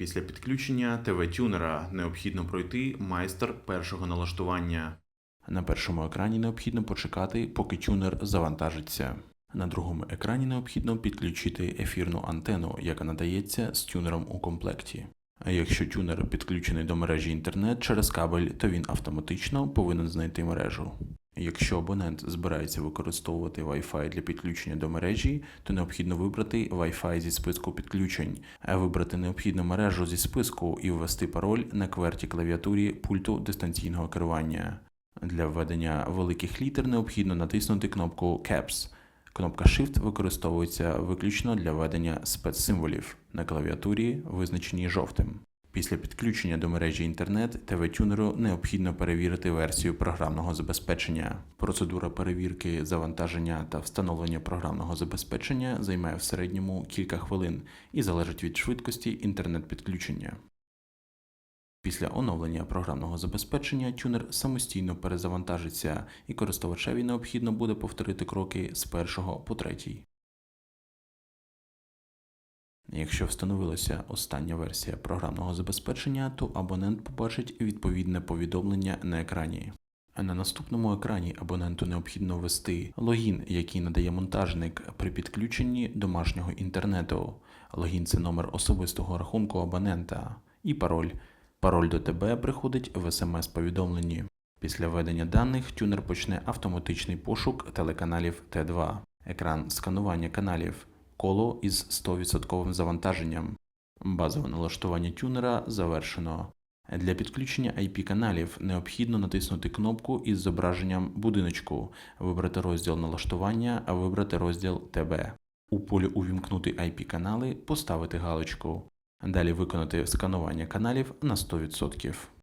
Після підключення ТВ-тюнера необхідно пройти майстер першого налаштування. На першому екрані необхідно почекати, поки тюнер завантажиться. На другому екрані необхідно підключити ефірну антенну, яка надається з тюнером у комплекті. А якщо тюнер підключений до мережі інтернет через кабель, то він автоматично повинен знайти мережу. Якщо абонент збирається використовувати Wi-Fi для підключення до мережі, то необхідно вибрати Wi-Fi зі списку підключень, а вибрати необхідну мережу зі списку і ввести пароль на кверті клавіатурі пульту дистанційного керування. Для введення великих літер необхідно натиснути кнопку Caps. Кнопка Shift використовується виключно для введення спецсимволів на клавіатурі, визначеній жовтим. Після підключення до мережі інтернет ТВ-тюнеру необхідно перевірити версію програмного забезпечення. Процедура перевірки, завантаження та встановлення програмного забезпечення займає в середньому кілька хвилин і залежить від швидкості інтернет-підключення. Після оновлення програмного забезпечення тюнер самостійно перезавантажиться і користувачеві необхідно буде повторити кроки з першого по третій. Якщо встановилася остання версія програмного забезпечення, то абонент побачить відповідне повідомлення на екрані. На наступному екрані абоненту необхідно ввести логін, який надає монтажник при підключенні домашнього інтернету. Логін це номер особистого рахунку абонента і пароль. Пароль до тебе приходить в смс-повідомленні. Після введення даних тюнер почне автоматичний пошук телеканалів Т2, екран сканування каналів, коло із 100% завантаженням. Базове налаштування тюнера завершено. Для підключення IP-каналів необхідно натиснути кнопку із зображенням будиночку, вибрати розділ налаштування, а вибрати розділ ТБ. У полі Увімкнути IP-канали поставити галочку. Далі виконати сканування каналів на 100%.